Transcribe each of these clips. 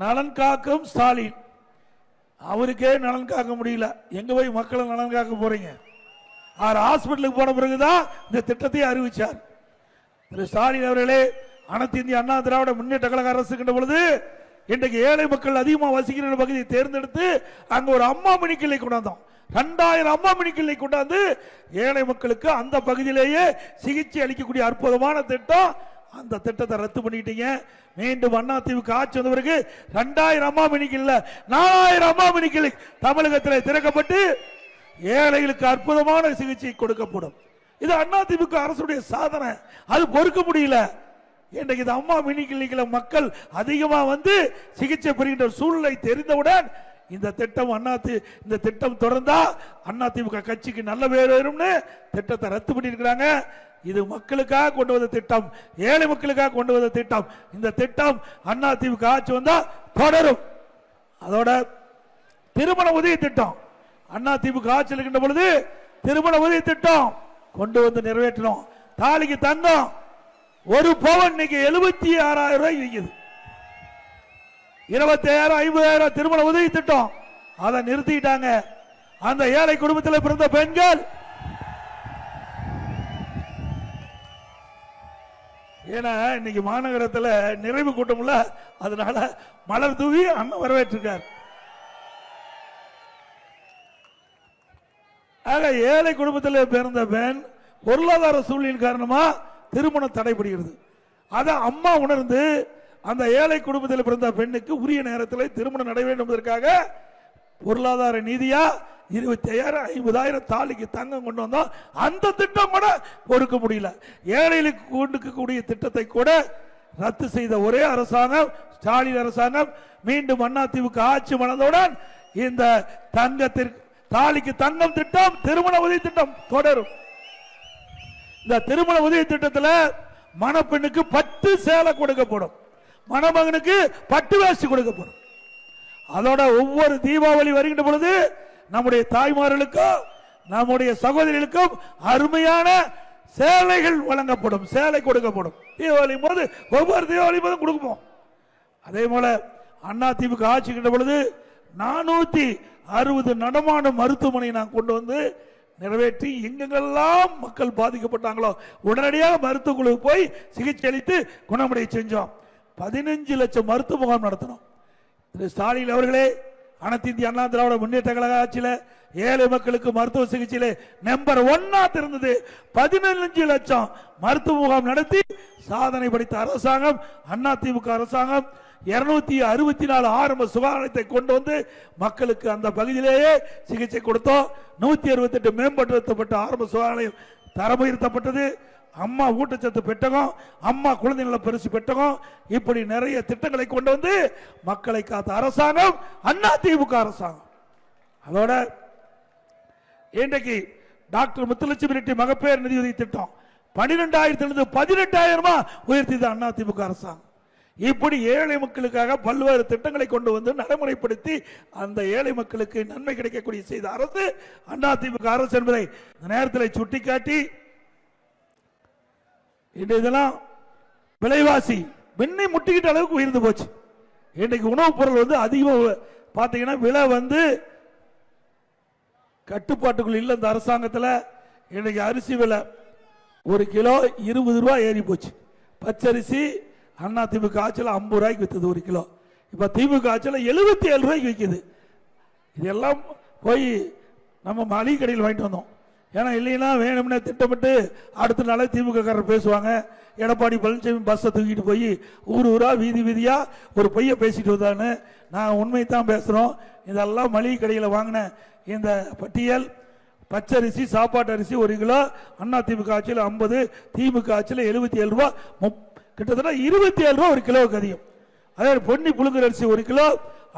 நலன் காக்கும் ஸ்டாலின். அவருக்கே நலன் காக்க முடியல. எங்க போய் மக்களை நலன் காக்க போறீங்க? அவர் ஹாஸ்பிட்டலுக்கு போன பிறகுதான் இந்த திட்டத்தை அறிவிச்சார். திரு ஸ்டாலின் அவர்களே அனைத்து இந்திய அண்ணா திராவிட முன்னேற்ற கழக அரசு கண்ட பொழுது இன்றைக்கு ஏழை மக்கள் அதிகமாக வசிக்கிற பகுதியை தேர்ந்தெடுத்து அங்க ஒரு அம்மா மணி கிளை கொண்டாந்தோம். ரெண்டாயிரம் அம்மா மணி கிளை கொண்டாந்து ஏழை மக்களுக்கு அந்த பகுதியிலேயே சிகிச்சை அளிக்கக்கூடிய அற்புதமான திட்டம் அந்த திட்டத்தை ரத்து பண்ணிட்டீங்க மீண்டும் அண்ணா திமுக ஆட்சி வந்த பிறகு ரெண்டாயிரம் அம்மா மணிக்கு இல்ல நாலாயிரம் அம்மா மணிக்கு தமிழகத்தில் திறக்கப்பட்டு ஏழைகளுக்கு அற்புதமான சிகிச்சை கொடுக்கப்படும். இது அண்ணா திமுக அரசுடைய சாதனை. அது பொறுக்க முடியல. இன்றைக்கு இது அம்மா மினி கிளினிக்ல மக்கள் அதிகமாக வந்து சிகிச்சை பெறுகின்ற சூழ்நிலை தெரிந்தவுடன் இந்த திட்டம் அண்ணா இந்த திட்டம் தொடர்ந்தா அதிமுக கட்சிக்கு நல்ல பேர் வரும்னு திட்டத்தை ரத்து பண்ணியிருக்கிறாங்க. இது மக்களுக்காக கொண்டு வந்த திட்டம். ஏழை மக்களுக்காக கொண்டு வந்த திட்டம். இந்த திட்டம் அண்ணா திமுக ஆட்சி வந்தா தொடரும். அதோட திருமண உதவி திட்டம். அண்ணா திமுக ஆட்சியில் இருக்கின்ற பொழுது திருமண உதவி திட்டம் கொண்டு வந்து நிறைவேற்றணும். தாலிக்கு தங்கம். ஒரு பவன் இன்னைக்கு எழுபத்தி ஆறாயிரம் ரூபாய் விற்குது. இருபத்தி ஆயிரம் ஐம்பதாயிரம் திருமண உதவி திட்டம். அதை நிறுத்திட்டாங்க. அந்த ஏழை குடும்பத்தில் பிறந்த பெண்கள் ஏன்னா இன்னைக்கு மாநகரத்தில் நிறைவு கூட்டம்ல அதனால மலர் தூவி அண்ணன் வரவேற்றிருக்கார். ஆக ஏழை குடும்பத்தில் பிறந்த பெண் பொருளாதார சூழ்நிலையின் காரணமா திருமணம் தடைபடுகிறது. அதை அம்மா உணர்ந்து அந்த ஏழை குடும்பத்தில் பிறந்த பெண்ணுக்கு உரிய நேரத்தில் திருமணம் நட வேண்டும் என்பதற்காக பொருளாதார நீதியா இருபத்தி ஐயாயிரம் ஐம்பதாயிரம் தாலிக்கு தங்கம் கொண்டு வந்தோம் அந்த திட்டம் கூட கொடுக்க முடியல. ஏழைகளுக்கு கொடுக்கக்கூடிய திட்டத்தை கூட ரத்து செய்த ஒரே அரசாங்கம் ஸ்டாலின் அரசாங்கம் மீண்டும் அதிமுக ஆட்சி மலர்ந்தவுடன் இந்த தங்கத்திற்கு தாலிக்கு தங்கம் திட்டம் திருமண உதவி திட்டம் தொடரும். இந்த திருமண உதவி திட்டத்தில் மணப்பெண்ணுக்கு பத்து சேலை கொடுக்கப்படும். மணமகனுக்கு பட்டு வேஷ்டி கொடுக்கப்படும். அதோட ஒவ்வொரு தீபாவளி வருகின்ற பொழுது நம்முடைய தாய்மார்களுக்கும் நம்முடைய சகோதரிகளுக்கும் அருமையான சேலைகள் வழங்கப்படும் சேலை கொடுக்கப்படும். தீபாவளி போது ஒவ்வொரு தீபாவளி போதும் கொடுப்போம் அதே போல அண்ணா திமுக கிட்ட பொழுது நானூத்தி அறுபது நடமான மருத்துவமனை நான் கொண்டு வந்து நிறைவேற்றி எங்கெங்கெல்லாம் மக்கள் பாதிக்கப்பட்டாங்களோ உடனடியாக மருத்துவ குழுவுக்கு போய் சிகிச்சை அளித்து குணமடைய செஞ்சோம். பதினஞ்சு லட்சம் மருத்துவ முகாம் நடத்தினோம் திரு ஸ்டாலின் அவர்களே அனைத்து இந்திய அண்ணா திராவிட முன்னேற்ற கழக ஆட்சியில் ஏழை மக்களுக்கு மருத்துவ சிகிச்சையில் நம்பர் ஒன்னா இருந்தது பதினஞ்சு லட்சம் மருத்துவ முகாம் நடத்தி சாதனை படைத்த அரசாங்கம் அண்ணா திமுக அரசாங்கம் இருநூத்தி அறுபத்தி நாலு ஆரம்ப சுகாதாரத்தை கொண்டு வந்து மக்களுக்கு அந்த பகுதியிலேயே சிகிச்சை கொடுத்தோம். நூத்தி அறுபத்தி எட்டு மேம்படுத்தப்பட்ட ஆரம்ப சுகாதாரம் தரம் உயர்த்தப்பட்டது அம்மா ஊட்டச்சத்து பெட்டகம் அம்மா குழந்தை நல பரிசு பெட்டகம் இப்படி நிறைய திட்டங்களை கொண்டு வந்து மக்களை காத்த அரசாங்கம் அண்ணா திமுக அரசாங்கம். அதோட இன்றைக்கு டாக்டர் முத்துலட்சுமி ரெட்டி மகப்பேறு நிதியுதவி திட்டம் பன்னிரெண்டாயிரத்தி இருந்து பதினெட்டாயிரமா உயர்த்தியது அண்ணா திமுக அரசாங்கம். இப்படி ஏழை மக்களுக்காக பல்வேறு திட்டங்களை கொண்டு வந்து நடைமுறைப்படுத்தி அந்த ஏழை மக்களுக்கு நன்மை கிடைக்கக்கூடிய செய்த அரசு அண்ணா அரசு என்பதை நேரத்தில் சுட்டிக்காட்டி இன்று இதெல்லாம் விலைவாசி விண்ணை முட்டிக்கிட்ட அளவுக்கு உயர்ந்து போச்சு. இன்றைக்கு உணவுப் பொருள் வந்து அதிகமாக பார்த்தீங்கன்னா விலை வந்து கட்டுப்பாட்டுக்குள் இல்லை இந்த அரசாங்கத்தில். இன்றைக்கு அரிசி விலை ஒரு கிலோ இருபது ரூபா ஏறி போச்சு. பச்சரிசி அண்ணா திமுக ஆட்சியில் ஐம்பது ரூபாய்க்கு விற்றுது ஒரு கிலோ. இப்போ திமுக ஆட்சியில் எழுபத்தி ஏழு ரூபாய்க்கு விற்கிது இதெல்லாம் போய் நம்ம மளிகை கடையில் வாங்கிட்டு வந்தோம். ஏன்னா இல்லைன்னா வேணும்னே திட்டமிட்டு அடுத்த நாளே திமுககாரர் பேசுவாங்க. எடப்பாடி பழனிசாமி பஸ்ஸை தூக்கிட்டு போய் ஊர் ஊரா வீதி வீதியா ஒரு பொய்யை பேசிட்டு வந்தான்னு நான் உண்மை தான் பேசுகிறோம் இதெல்லாம் மளிகை கடையில் வாங்கின இந்த பட்டியல் பச்சரிசி சாப்பாட்டு அரிசி ஒரு கிலோ அண்ணா திமுக ஆட்சியில் ஐம்பது திமுக ஆட்சியில் எழுபத்தி ஏழு ரூபா முப்- கிட்டத்தட்ட இருபத்தி ஏழு ரூபா ஒரு கிலோவுக்கு அதிகம். அதே பொன்னி புழுங்கல் அரிசி ஒரு கிலோ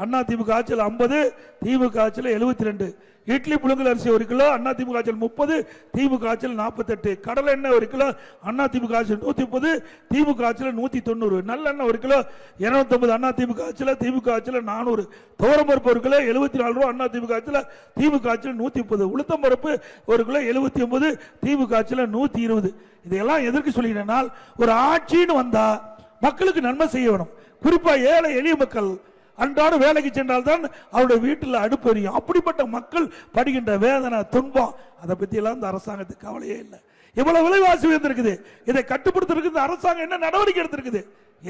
அண்ணா திமுக ஆட்சியில் ஐம்பது திமுக ஆட்சியில் எழுபத்தி ரெண்டு இட்லி புழுங்கல் அரிசி ஒரு கிலோ அண்ணா திமுக ஆட்சியில் முப்பது திமுக ஆட்சியில் நாற்பத்தெட்டு. கடலை எண்ணெய் ஒரு கிலோ அண்ணா திமுக ஆட்சியில் நூற்றி முப்பது திமுக ஆட்சியில் நூற்றி தொண்ணூறு நல்லெண்ணெய் ஒரு கிலோ இருநூத்தொன்பது அண்ணா திமுக ஆட்சியில் திமுக ஆட்சியில் நானூறு. துவரம்பருப்பு ஒரு கிலோ எழுபத்தி நாலு ரூபா அண்ணா திமுக ஆட்சியில் திமுக ஆட்சியில் நூற்றி முப்பது உளுத்தம் பருப்பு ஒரு கிலோ எழுபத்தி ஒன்பது திமுக ஆட்சியில் நூற்றி இருபது இதையெல்லாம் எதற்கு சொல்லினால் ஒரு ஆட்சின்னு வந்தால் மக்களுக்கு நன்மை செய்ய வேணும். குறிப்பாக ஏழை எளிய மக்கள் அன்றாட வேலைக்கு சென்றால்தான் அவருடைய வீட்டில் அடுப்பு எரியும். அப்படிப்பட்ட மக்கள் படுகின்ற வேதனை துன்பம் அதை பற்றியெல்லாம் இந்த அரசாங்கத்துக்கு கவலையே இல்லை. இவ்வளவு விலைவாசி உயர்ந்திருக்குது. இதை கட்டுப்படுத்துறதுக்கு இந்த அரசாங்கம் என்ன நடவடிக்கை எடுத்திருக்குது?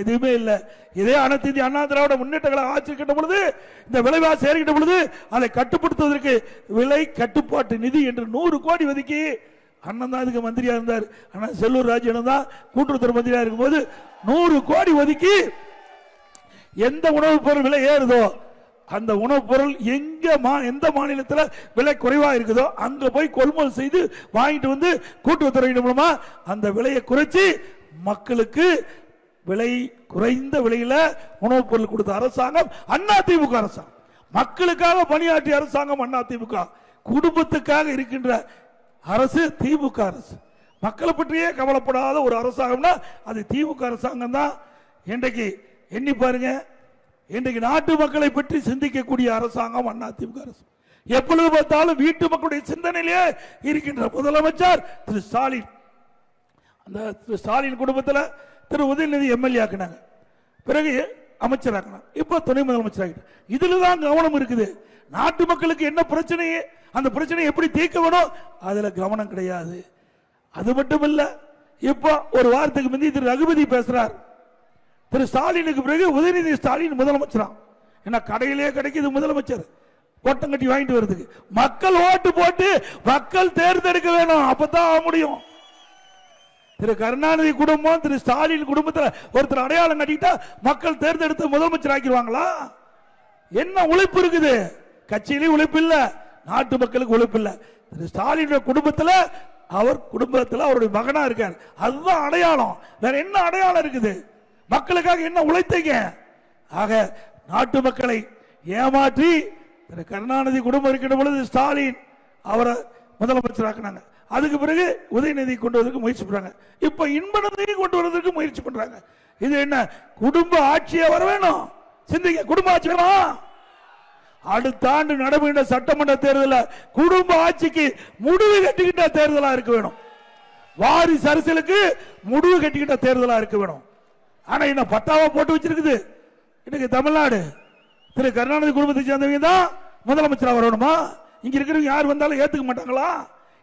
எதுவுமே இல்லை. இதே அனைத்து இந்திய அண்ணா திராவிட முன்னேற்றங்களை ஆட்சி இருக்கின்ற பொழுது இந்த விலைவாசி ஏறிக்கிட்ட பொழுது அதை கட்டுப்படுத்துவதற்கு விலை கட்டுப்பாட்டு நிதி என்று நூறு கோடி ஒதுக்கி அண்ணன் தான் இதுக்கு மந்திரியா இருந்தார். ஆனால் செல்லூர் ராஜன் தான் கூட்டுறவுத்துறை மந்திரியா இருக்கும்போது நூறு கோடி ஒதுக்கி எந்த உணவுப் பொருள் விலை ஏறுதோ அந்த உணவுப் பொருள் எங்க மா எந்த மாநிலத்தில் விலை குறைவா இருக்குதோ அங்க போய் கொள்முதல் செய்து வாங்கிட்டு வந்து கூட்டுறவுத்துறை மூலமா அந்த விலையை குறைச்சி மக்களுக்கு விலை குறைந்த விலையில உணவுப் பொருள் கொடுத்த அரசாங்கம் அண்ணா திமுக அரசாங்கம். மக்களுக்காக பணியாற்றிய அரசாங்கம் அண்ணா திமுக குடும்பத்துக்காக இருக்கின்ற அரசு திமுக அரசு. மக்களை பற்றியே கவலைப்படாத ஒரு அரசாங்கம்னா அது திமுக அரசாங்கம் தான் இன்றைக்கு எண்ணி பாருங்க. இன்றைக்கு நாட்டு மக்களை பற்றி சிந்திக்கக்கூடிய அரசாங்கம் அண்ணா திமுக அரசு. எப்பொழுது பார்த்தாலும் வீட்டு மக்களுடைய சிந்தனையிலே இருக்கின்ற முதலமைச்சர் திரு ஸ்டாலின். அந்த திரு ஸ்டாலின் குடும்பத்தில் திரு உதயநிதி எம்எல்ஏ ஆக்கினாங்க. பிறகு அமைச்சராக்கினாங்க இப்போ துணை முதலமைச்சர் ஆகிட்டு இதில் தான் கவனம் இருக்குது. நாட்டு மக்களுக்கு என்ன பிரச்சனையே அந்த பிரச்சனையை எப்படி தீர்க்க வேணும் அதில் கவனம் கிடையாது. அது மட்டும் இல்லை இப்போ ஒரு வாரத்துக்கு முந்தி திரு ரகுபதி பேசுகிறார் திரு ஸ்டாலினுக்கு பிறகு உதயநிதி ஸ்டாலின் முதலமைச்சரா? ஏன்னா கடையிலே கிடைக்குது முதலமைச்சர். ஓட்டம் கட்டி வாங்கிட்டு வருதுக்கு மக்கள் ஓட்டு போட்டு மக்கள் தேர்ந்தெடுக்க வேணும். அப்பதான் முடியும். திரு கருணாநிதி குடும்பம் திரு ஸ்டாலின் குடும்பத்தில் ஒருத்தர் அடையாளம் கட்டிட்டா மக்கள் தேர்ந்தெடுத்து முதலமைச்சர் ஆக்கிடுவாங்களா? என்ன உழைப்பு இருக்குது? கட்சியிலையும் உழைப்பு இல்லை. நாட்டு மக்களுக்கு உழைப்பு இல்லை. திரு ஸ்டாலின் குடும்பத்தில் அவர் குடும்பத்தில் அவருடைய மகனா இருக்கார். அதுதான் அடையாளம். வேற என்ன அடையாளம் இருக்குது? மக்களுக்காக என்ன உழைத்தீங்க? ஆக நாட்டு மக்களை ஏமாற்றி திரு கருணாநிதி குடும்பம் இருக்கின்ற பொழுது ஸ்டாலின் அவரை முதலமைச்சராக்குனாங்க. அதுக்கு பிறகு உதயநிதி கொண்டு வரதுக்கு முயற்சி பண்றாங்க. இப்ப இன்ப கொண்டு வரதுக்கு முயற்சி பண்றாங்க. இது என்ன குடும்ப ஆட்சியை வர வேணும்? சிந்திங்க குடும்ப ஆட்சி வேணும்? அடுத்த ஆண்டு நடைபெறுகின்ற சட்டமன்ற தேர்தலில் குடும்ப ஆட்சிக்கு முடிவு கட்டிக்கிட்ட தேர்தலா இருக்க வேணும். வாரிசு அரசியலுக்கு முடிவு கட்டிக்கிட்ட தேர்தலா இருக்க வேணும். ஆனா என்ன பத்தாவா போட்டு வச்சிருக்குது. இன்னைக்கு தமிழ்நாடு. திரு கருணாநிதி குடும்பத்தை சேர்ந்தவங்க தான் முதலமைச்சராக வரணுமா? இங்க இருக்கிறவங்க யார் வந்தாலும் ஏத்துக்க மாட்டாங்களா?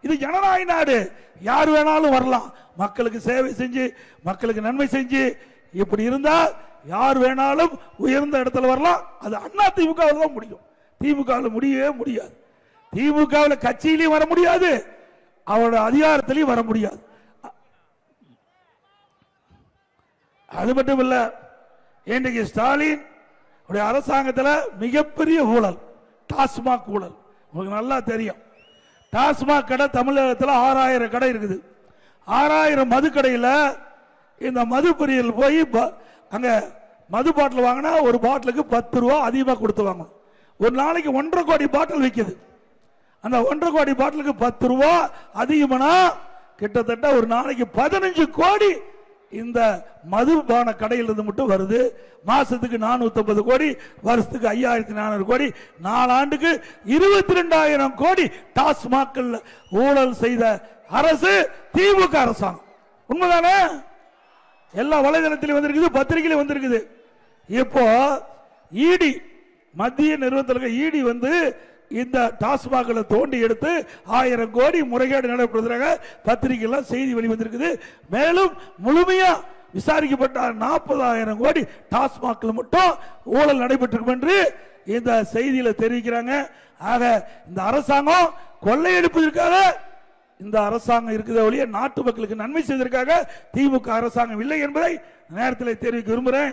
இது ஜனநாயக நாடு. யார் வேணாலும் வரலாம். மக்களுக்கு சேவை செஞ்சு மக்களுக்கு நன்மை செஞ்சு இப்படி இருந்தா யார் வேணாலும் உயர்ந்த இடத்துல வரலாம். அது அண்ணா திமுகவில் தான் முடியும். திமுகவில் முடியவே முடியாது. திமுகவில் கட்சியிலையும் வர முடியாது. அவரோட அதிகாரத்திலையும் வர முடியாது. அது மட்டும் இல்ல இன்றைக்கு ஸ்டாலின் உடைய அரசாங்கத்தில் மிகப்பெரிய ஊழல் டாஸ்மாக் ஊழல். உங்களுக்கு நல்லா தெரியும். டாஸ்மாக் கடை தமிழகத்தில் ஆறாயிரம் கடை இருக்குது. ஆறாயிரம் மது கடையில் இந்த மது பொரியல் போய் ப- மது பாட்டில் வாங்கினா ஒரு பாட்டிலுக்கு பத்து ரூபா அதிகமாக கொடுத்து வாங்கணும். ஒரு நாளைக்கு ஒன்றரை கோடி பாட்டில் விற்கிது அந்த ஒன்றரை கோடி பாட்டிலுக்கு பத்து ரூபா அதிகமானா கிட்டத்தட்ட ஒரு நாளைக்கு பதினஞ்சு கோடி இந்த மதுபான கடையிலிருந்து மட்டும் வருது. மாசத்துக்கு நானூத்தி கோடி வருஷத்துக்கு ஐயாயிரத்தி நானூறு கோடி நாலாண்டுக்கு இருபத்தி ரெண்டாயிரம் கோடி டாஸ்மாக்கள் ஊழல் செய்த அரசு திமுக அரசாங்கம். உண்மைதானே? எல்லா வலைதளத்திலும் வந்திருக்குது பத்திரிகையிலும் வந்திருக்குது. இப்போ இடி மத்திய நிறுவனத்தில் இடி வந்து இந்த டாஸ்மாகளை தோண்டி எடுத்து ஆயிரம் கோடி முறைகேடு நடைபெறுவதாக பத்திரிகைலாம் செய்தி வெளிவந்திருக்குது மேலும் முழுமையாக விசாரிக்கப்பட்ட நாற்பதாயிரம் கோடி டாஸ்மாகில் மட்டும் ஊழல் நடைபெற்றிருக்கும் என்று இந்த செய்தியில் தெரிவிக்கிறாங்க. ஆக இந்த அரசாங்கம் கொள்ளையடிப்பதற்காக இந்த அரசாங்கம் இருக்கிற ஒழிய நாட்டு மக்களுக்கு நன்மை செய்வதற்காக திமுக அரசாங்கம் இல்லை என்பதை நேரத்தில் தெரிவிக்க விரும்புகிறேன்.